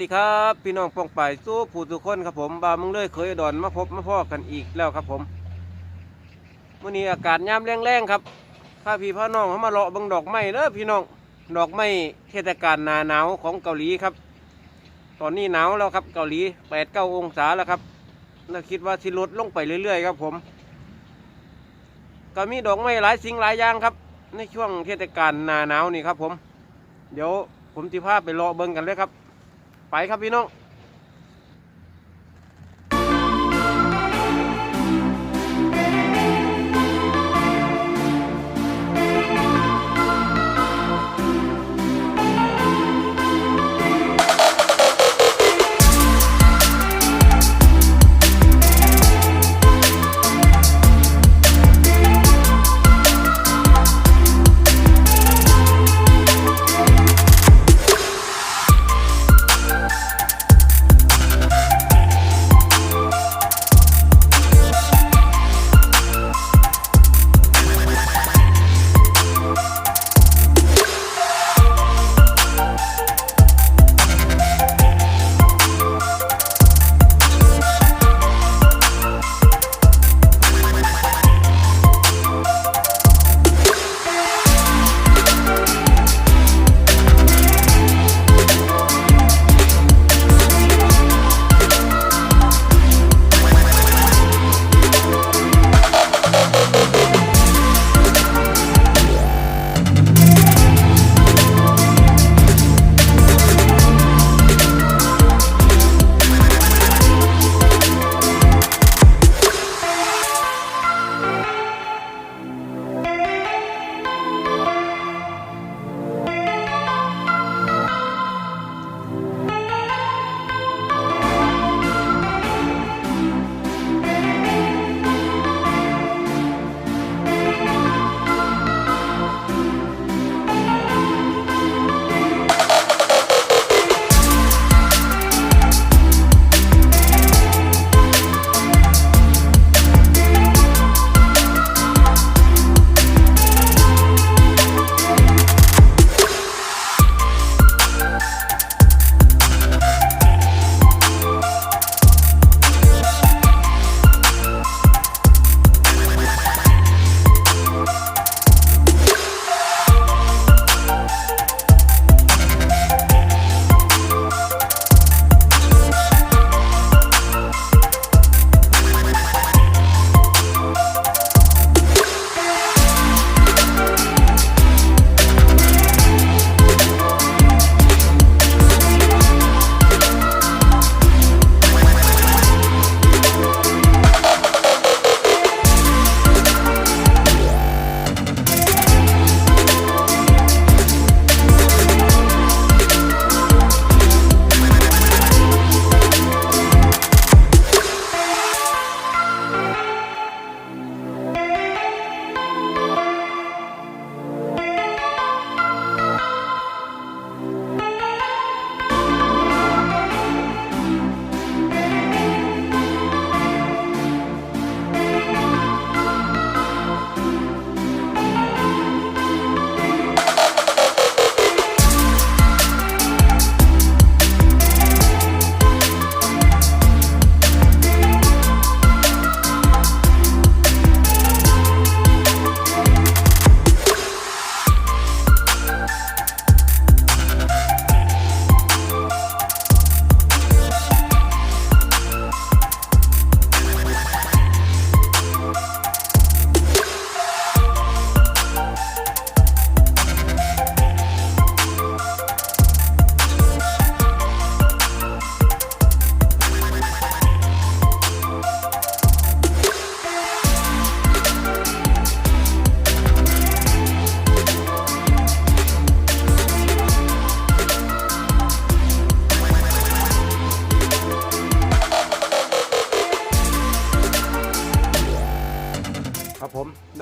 ดีครับพี่น้องปองไปสู้ผู้ทุกคนครับผมบามึงเลยเคยดอนมาพบมาพ่อกันอีกแล้วครับผมมื่อนี้อากาศยามแรงๆครับพาพี่พาน้องเขามาเลาะเบังดอกไม้เด้อพี่น้องดอกไม้เทศกาลหนาหนาวของเกาหลีครับ ตอนนี้หนาวแล้วครับเกาหลีแปดเก้าองศาแล้วครับน่าคิดว่าสิลดลงไปเรื่อยๆครับผมก็มีดอกไม้หลายสิ่งหลายอย่างครับ ในช่วงเทศกาลหนาหนาวนี่ครับผม เดี๋ยวผมจะพาไปรอเบิ่งกันเลยครับ ไปครับพี่น้อง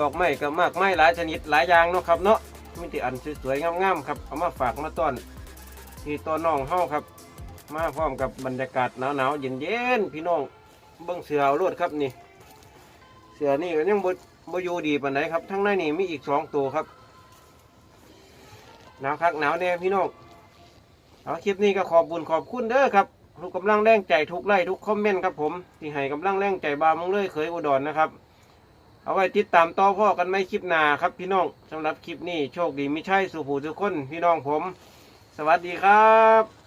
อกไม้ก็มากไม้หลายชนิดหลายอย่างเนาะครับเนาะมีแต่อันสวยๆงามๆครับเอามาฝากมาต้อนที่ต้นน้องเฮาครับ มาพร้อมกับบรรยากาศหนาวๆเย็นๆพี่น้องเบิ้งเสือเอารวดครับนี่ เสือนี่ก็ยังบบอยู่ดีปานไหนครับทั้งในนี่มีอีกสองตัวครับหนาวคักหนาวแน่พี่น้องเอาคลิปนี้ก็ขอบบุญขอบคุณเด้อครับทุกกำลังแรงใจทุกไลค์ทุกคอมเมนต์ครับผมที่ให้กำลังแรงใจบามึงเลยเคยอุดรนะครับ เอาไว้ติดตามต่อพ่อกันไม่คลิปหนาครับพี่น้องสำหรับคลิปนี้โชคดีไม่ใช่สุภูสุคนพี่น้องผม สวัสดีครับ